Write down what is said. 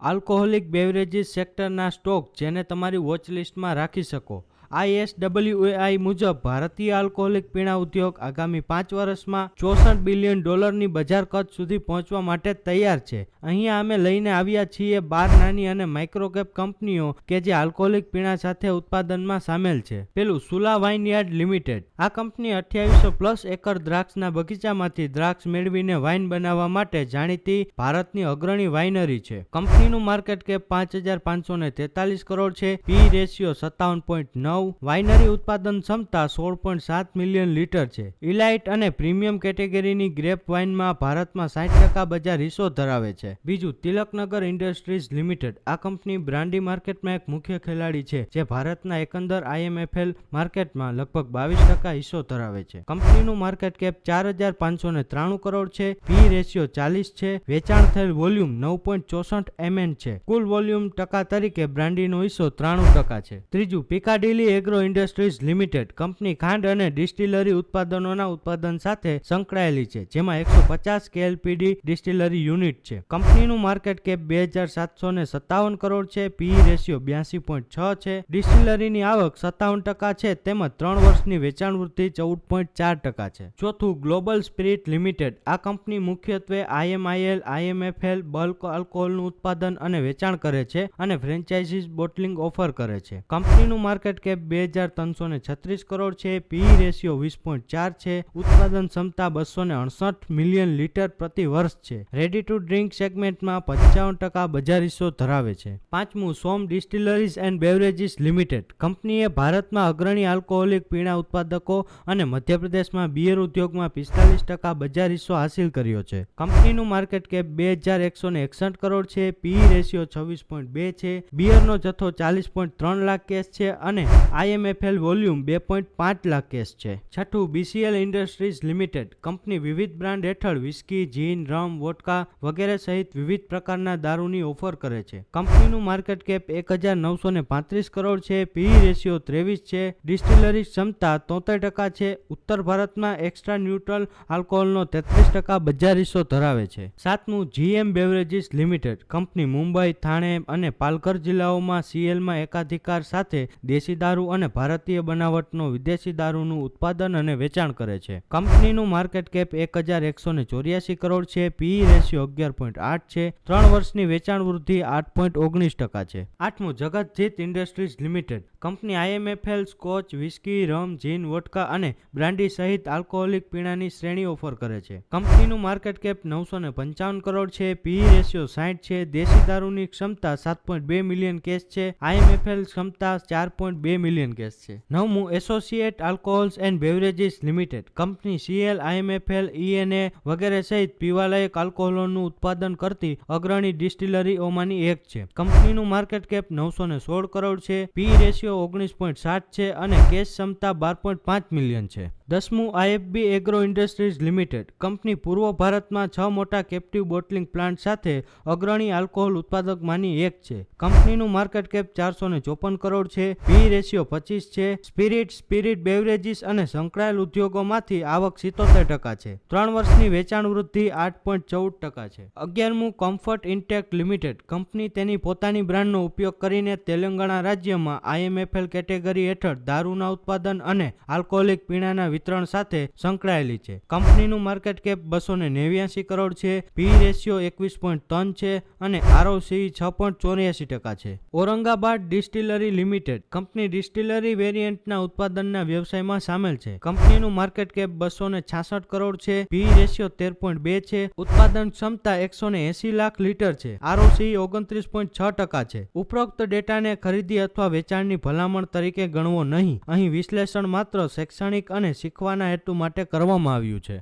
Alcoholic beverages સેક્ટરના stock જેને તમારી watch લિસ્ટમાં રાખી શકો. આઈએસડબલ્યુએઆઈ મુજબ ભારતીય આલ્કોહોલિક પીણા ઉદ્યોગ આગામી પાંચ વર્ષમાં ચોસઠ બિલિયન ડોલરની બજાર કદ સુધી પહોંચવા માટે તૈયાર છે. અહીંયા અમે લઈને આવ્યા છીએ બાર નાની અને માઇક્રોકેપ કંપનીઓ કે જે આલ્કોહોલિક પીણા સાથે ઉત્પાદનમાં સામેલ છે. પેલું સુલા વાઇનયાર્ડ લિમિટેડ. આ કંપની અઠ્યાવીસો પ્લસ એકર દ્રાક્ષના બગીચામાંથી દ્રાક્ષ મેળવીને વાઇન બનાવવા માટે જાણીતી ભારતની અગ્રણી વાઇનરી છે. કંપનીનું માર્કેટ કેપ પાંચ હજાર પાંચસો ને તેતાલીસ કરોડ છે. પી રેશિયો સત્તાવન પોઈન્ટ નવ વાઇનરી ઉત્પાદન ક્ષમતા સોળ પોઈન્ટ સાત મિલિયન લીટર છે. ઇલાઇટ અને પ્રીમિયમ કેટેગરીની ગ્રેપ વાઇનમાં ભારતમાં સાઠ ટકા બજાર હિસ્સો ધરાવે છે. બીજું તિલકનગર ઇન્ડસ્ટ્રીઝ લિમિટેડ, આ કંપની બ્રાન્ડી માર્કેટમાં એક મુખ્ય ખેલાડી છે, જે ભારતના એકંદર આઈએમએફએલ માર્કેટમાં લગભગ બાવીસ ટકા હિસ્સો ધરાવે છે. કંપનીનું માર્કેટ કેપ ચાર હજાર પાંચસો ને ત્રાણું કરોડ છે, પી રેશિયો ચાલીસ છે, વેચાણ થયેલ વોલ્યુમ નવ પોઈન્ટ ચોસઠ એમએન છે. કુલ વોલ્યુમ ટકા તરીકે બ્રાન્ડીનો હિસ્સો ત્રાણું ટકા છે. ત્રીજું, Piccadilly agro industries limited company ખાંડ અને ડિસ્ટિલરી ઉત્પાદનોના ઉત્પાદન સાથે સંકળાયેલી છે, જેમાં એકસો પચાસ કેએલપીડી ડિસ્ટિલરી યુનિટ છે. કંપનીનું માર્કેટ કેપ બે હજાર સાતસો ને સત્તાવન કરોડ છે, પી રેશિયો બ્યાસી પોઈન્ટ છ છે. ડિસ્ટિલરીની આવક સત્તાવન ટકા છે, તેમજ ત્રણ વર્ષની વેચાણ વૃદ્ધિ ચૌદ પોઈન્ટ ચાર ટકા છે. ચોથું, ગ્લોબલ સ્પિરિટ લિમિટેડ. આ કંપની મુખ્યત્વે આઈએમઆઈએલ, આઈએમએફએલ, બલ્ક આલ્કોહોલનું ઉત્પાદન અને વેચાણ કરે છે અને ફ્રેન્ચાઇઝીસ બોટલિંગ ઓફર કરે છે. કંપનીનું માર્કેટ કેપ બે હજાર ત્રણસો ને છત્રીસ કરોડ છે, પી રેશિયો વીસ પોઈન્ટ ચાર છે, ઉત્પાદન ક્ષમતા બસો ને અડસઠ મિલિયન લીટર પ્રતિ વર્ષ છે. રેડી ટુ ડ્રિંક સેગમેન્ટમાં પંચાવન ટકા બજાર હિસ્સો ધરાવે છે. પાંચમું, Som distilleries and beverages limited. કંપનીએ ભારતમાં અગ્રણી આલ્કોહોલિક પીણા ઉત્પાદકો અને મધ્યપ્રદેશમાં બિયર ઉદ્યોગમાં પિસ્તાલીસ ટકા બજાર હિસ્સો હાસિલ કર્યો છે. કંપનીનું માર્કેટ કેપ બે હજાર એકસો ને એકસઠ કરોડ છે, પી રેશિયો છવ્વીસ પોઈન્ટ બે છે, બિયરનો જથ્થો ચાલીસ પોઈન્ટ ત્રણ લાખ કેસ છે અને આઈએમએફએલ વોલ્યુમ બે પોઈન્ટ પાંચ લાખ કેસ છે. છઠ્ઠું બીસીએલ ઇન્ડસ્ટ્રીઝ લિમિટેડ. કંપની વિવિધ બ્રાન્ડ હેઠળ વિસ્કી, જીન, રમ વોટકા વગેરે સહિત વિવિધ પ્રકારના દારૂની ઓફર કરે છે. કંપનીનું માર્કેટ કેપ એક હજાર નવસો ને પાંત્રીસ કરોડ છે, પી રેશિયો ત્રેવીસ છે, ડિસ્ટિલરી ક્ષમતા તોતેર ટકા છે, ઉત્તર ભારતમાં એક્સ્ટ્રા ન્યુટ્રલ આલ્કોહોલનો તેત્રીસ ટકા બજાર હિસ્સો ધરાવે છે. સાતમું GM beverages limited. Company Mumbai, Thane અને પાલઘર જિલ્લાઓમાં સીએલમાં એકાધિકાર સાથે દેશી દારૂ અને ભારતીય બનાવટનો વિદેશી દારૂનું ઉત્પાદન અને વેચાણ કરે છે. કંપનીનું માર્કેટ કેપ એક હજાર એકસો ને ચોર્યાસી કરોડ છે, પી રેશિયો અગિયાર પોઈન્ટ આઠ છે, ત્રણ વર્ષની વેચાણ વૃદ્ધિ આઠ પોઈન્ટ ઓગણીસ ટકા છે. આઠમું, Jagatjit industries limited. Company IMFL, scotch, whisky, rum, gin vodka અને બ્રાન્ડી સહિત આલ્કોહોલિક પીણાની શ્રેણી ઓફર કરે છે. કંપનીનું માર્કેટ કેપ નવસો ને પંચાવન કરોડ છે, પી રેશિયો સાઠ છે, દેશી દારૂની ક્ષમતા સાત પોઈન્ટ બે મિલિયન કેસ છે, આઈએમએફએલ ક્ષમતા ચાર પોઈન્ટ બે મિલિયન કેસ છે. નવમું associate alcohols and beverages limited company CL IMFL ENA વગેરે સહિત પીવાલાયક આલ્કોહોલનું ઉત્પાદન કરતી અગ્રણી ડિસ્ટિલરીઓમાંની એક છે. કંપનીનું માર્કેટ કેપ નવસો ને સોળ કરોડ છે, પી રેશિયો ઓગણીસ પોઈન્ટ સાત છે અને કેશ ક્ષમતા બાર પોઈન્ટ પાંચ મિલિયન છે. દસમું IFB agro industries limited. Company પૂર્વ ભારતમાં છ મોટા કેપ્ટિવ બોટલિંગ પ્લાન્ટ સાથે અગ્રણી આલ્કોહોલ ઉત્પાદકમાંની એક છે. કંપનીનું માર્કેટ કેપ ચારસો ચોપન કરોડ છે. પી રેશિયો પચીસ છે. સ્પિરિટ સ્પિરિટ બેવરેજીસ અને સંકળાયેલ ઉદ્યોગોમાંથી આવક સિત્તોતેર ટકા છે. ત્રણ વર્ષની વેચાણ વૃદ્ધિ આઠ પોઈન્ટ ચૌદ ટકા છે. અગિયારમું કમ્ફર્ટ ઇન્ટેક લિમિટેડ કંપની તેની પોતાની બ્રાન્ડનો ઉપયોગ કરીને તેલંગાણા રાજ્યમાં આઈએમએફએલ કેટેગરી હેઠળ દારૂના ઉત્પાદન અને આલ્કોહોલિક પીણાના વિતરણ સાથે સંકળાયેલી છે. કંપનીનું માર્કેટ કેપ બસો ને નેવ્યાસી કરોડ છે, પી રેશિયો એકવીસ પોઈન્ટ ત્રણ છે અને આરઓસી છ પોઈન્ટ ચોર્યાસી ટકા છે. Aurangabad distillery limited company distillery વેરિયન્ટના ઉત્પાદનના વ્યવસાયમાં સામેલ છે. કંપનીનું માર્કેટ કેપ બસો ને છાસઠ કરોડ છે, પી રેશિયો તેર પોઈન્ટ બે છે, ઉત્પાદન ક્ષમતા એકસો ને એસી લાખ લીટર છે, આરઓસી ઓગણત્રીસ પોઈન્ટ છ ટકા છે. ઉપરોક્ત ડેટાને ખરીદી અથવા વેચાણની ભલામણ તરીકે ગણવો નહીં. અહીં વિશ્લેષણ માત્ર શૈક્ષણિક અને શીખવાના હેતુ માટે કરવામાં આવ્યું છે.